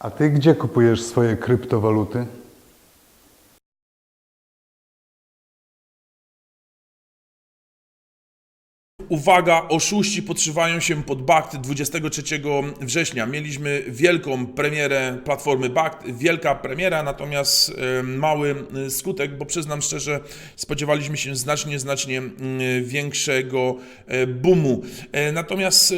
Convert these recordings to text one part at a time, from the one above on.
A ty gdzie kupujesz swoje kryptowaluty? Uwaga, oszuści podszywają się pod BACT 23 września. Mieliśmy wielką premierę platformy BACT, wielka premiera, natomiast mały e, skutek, bo przyznam szczerze, spodziewaliśmy się znacznie, znacznie większego e, boomu. E, Natomiast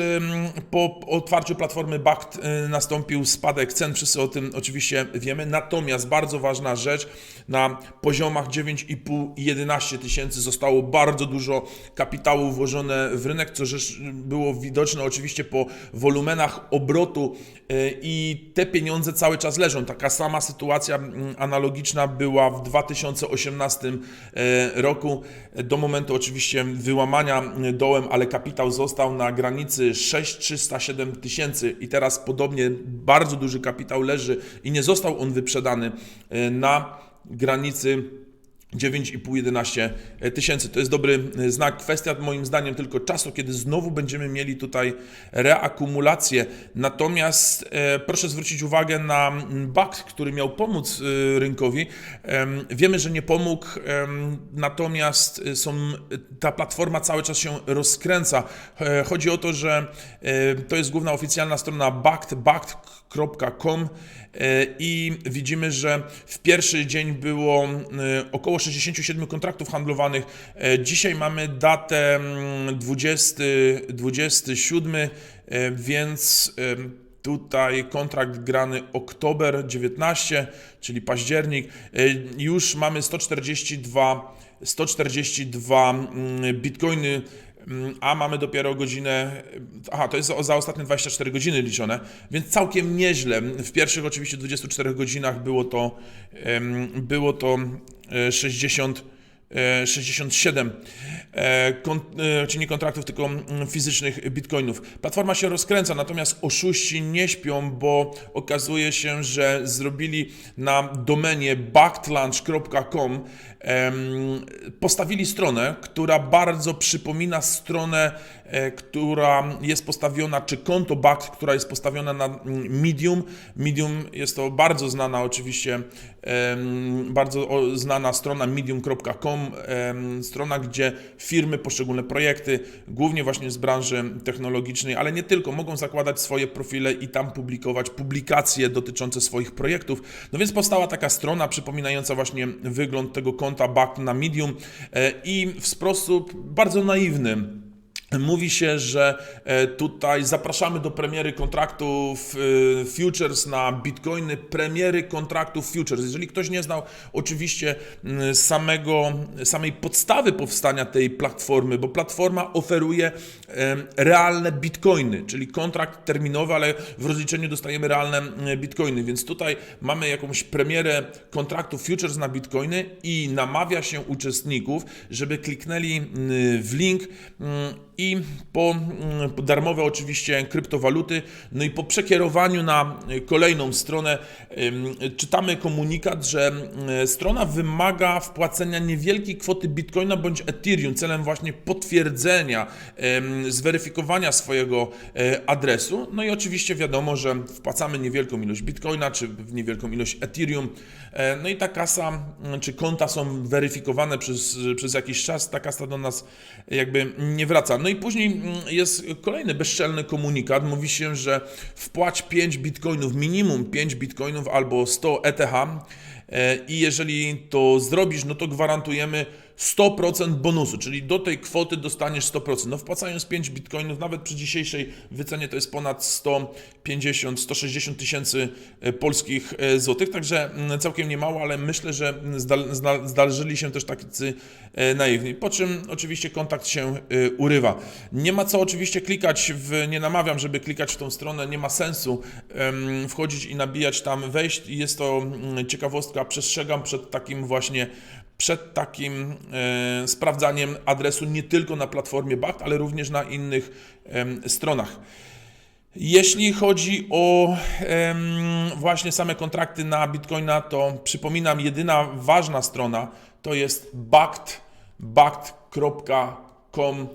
po otwarciu platformy BACT e, nastąpił spadek cen, wszyscy o tym oczywiście wiemy. Natomiast bardzo ważna rzecz, na poziomach 9,5 i 11 tysięcy zostało bardzo dużo kapitału włożone w rynek, co było widoczne oczywiście po wolumenach obrotu e, i te pieniądze cały czas leżą. Taka sama sytuacja analogiczna była w 2018 e, roku, do momentu oczywiście wyłamania dołem, ale kapitał został na granicy 6307 tysięcy i teraz podobnie bardzo duży kapitał leży i nie został on wyprzedany e, na granicy 9,5-11 tysięcy. To jest dobry znak. Kwestia moim zdaniem tylko czasu, kiedy znowu będziemy mieli tutaj reakumulację. Natomiast e, proszę zwrócić uwagę na BACT, który miał pomóc e, rynkowi. Em, wiemy, że nie pomógł, em, natomiast są, ta platforma cały czas się rozkręca. E, chodzi o to, że e, to jest główna oficjalna strona BACT, BACT.com e, i widzimy, że w pierwszy dzień było e, około 67 kontraktów handlowanych. E, Dzisiaj mamy datę mm, 20, 27, e, więc tutaj kontrakt grany oktober 19, czyli październik. E, Już mamy 142, 142 mm, bitcoiny. A mamy dopiero godzinę. Aha, to jest za, ostatnie 24 godziny liczone, więc całkiem nieźle. W pierwszych oczywiście 24 godzinach było to, było to e, 60. e, 67 e, kon, e, czy nie kontraktów, tylko mm, fizycznych bitcoinów. Platforma się rozkręca, natomiast oszuści nie śpią, bo okazuje się, że zrobili na domenie backtlaunch.com em, postawili stronę, która bardzo przypomina stronę, e, która jest postawiona, czy konto BACT, która jest postawiona na mm, Medium. Medium jest to bardzo znana oczywiście, bardzo znana strona medium.com, strona, gdzie firmy, poszczególne projekty, głównie właśnie z branży technologicznej, ale nie tylko, mogą zakładać swoje profile i tam publikować publikacje dotyczące swoich projektów. No więc powstała taka strona przypominająca właśnie wygląd tego konta BACT na Medium e, i w sposób bardzo naiwny Mówi się, że e, tutaj zapraszamy do premiery kontraktów e, futures na bitcoiny, premiery kontraktów futures. Jeżeli ktoś nie znał oczywiście samego, samej podstawy powstania tej platformy, bo platforma oferuje realne bitcoiny, czyli kontrakt terminowy, ale w rozliczeniu dostajemy realne bitcoiny, więc tutaj mamy jakąś premierę kontraktów futures na bitcoiny i namawia się uczestników, żeby kliknęli w link i po, mm, po darmowe oczywiście kryptowaluty, no i po przekierowaniu na kolejną stronę czytamy komunikat, że y, strona wymaga wpłacenia niewielkiej kwoty bitcoina bądź Ethereum celem właśnie potwierdzenia, zweryfikowania swojego e, adresu. No i oczywiście wiadomo, że wpłacamy niewielką ilość bitcoina czy niewielką ilość Ethereum. E, No i ta kasa, mm, czy konta są weryfikowane przez, przez jakiś czas, ta kasa do nas jakby nie wraca. No i później mm, jest kolejny bezczelny komunikat. Mówi się, że wpłać 5 bitcoinów, minimum 5 bitcoinów albo 100 ETH i jeżeli to zrobisz, no to gwarantujemy 100% bonusu, czyli do tej kwoty dostaniesz 100%. No wpłacając 5 bitcoinów, nawet przy dzisiejszej wycenie to jest ponad 150, 160 tysięcy e, polskich e, złotych, także mm, całkiem nie mało, ale myślę, że zdarzyli się też tacy e, naiwni. Po czym oczywiście kontakt się e, urywa. Nie ma co oczywiście klikać w, nie namawiam, żeby klikać w tą stronę, nie ma sensu wchodzić i nabijać tam wejść. Jest to mm, ciekawostka, przestrzegam przed takim właśnie przed takim e, sprawdzaniem adresu nie tylko na platformie BACT, ale również na innych em, stronach. Jeśli chodzi o em, właśnie same kontrakty na Bitcoina, to przypominam, jedyna ważna strona to jest BACT, BACT.com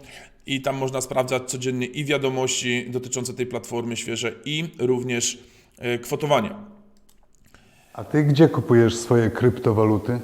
i tam można sprawdzać codziennie i wiadomości dotyczące tej platformy świeże i również e, kwotowanie. A ty gdzie kupujesz swoje kryptowaluty?